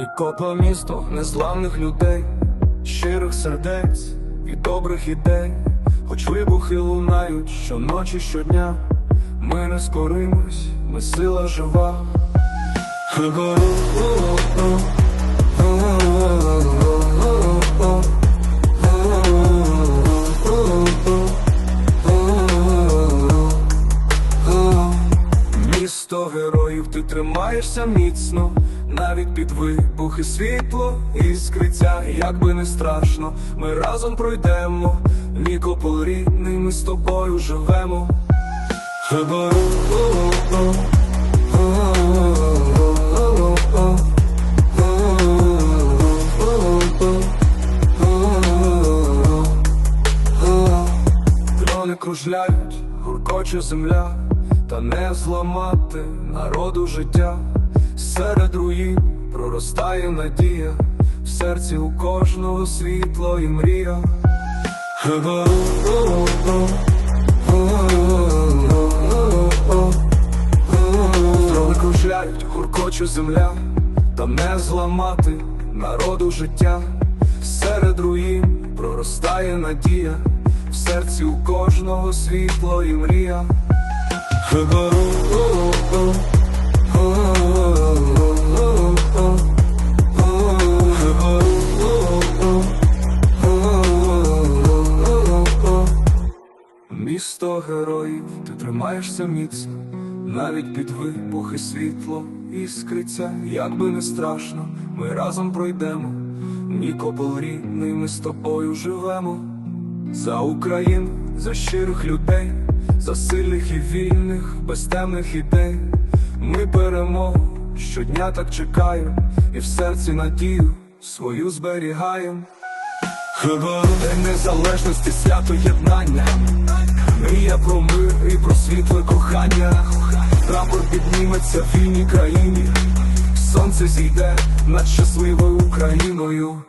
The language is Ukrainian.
Нікопа місто незламних людей, щирих сердець і добрих ідей, хоч вибухи лунають щоночі, щодня, ми не скоримось, ми сила жива. Місто героїв, ти тримаєшся міцно, навіть під вибухи світло іскриться, як би не страшно, ми разом пройдемо, Нікополь рідний, ми з тобою живемо. Дрони кружляють, гуркоче земля, та не зламати народу життя. Серед руїн проростає надія, в серці у кожного світло і мрія. Дрони кружляють, гуркоче земля, та не зламати народу життя. Серед руїн проростає надія, в серці у кожного світло і мрія. Місто героїв, ти тримаєшся міцно, навіть під вибухи світло іскриться, як би не страшно, ми разом пройдемо. Нікопол рідний, ми з тобою живемо. За Україну, за щирих людей, за сильних і вільних, без темних ідей. Ми перемогу щодня так чекаємо, і в серці надію свою зберігаємо. День незалежності, свято єднання, світле кохання. Прапор підніметься в вільній країні, сонце зійде над щасливою Україною.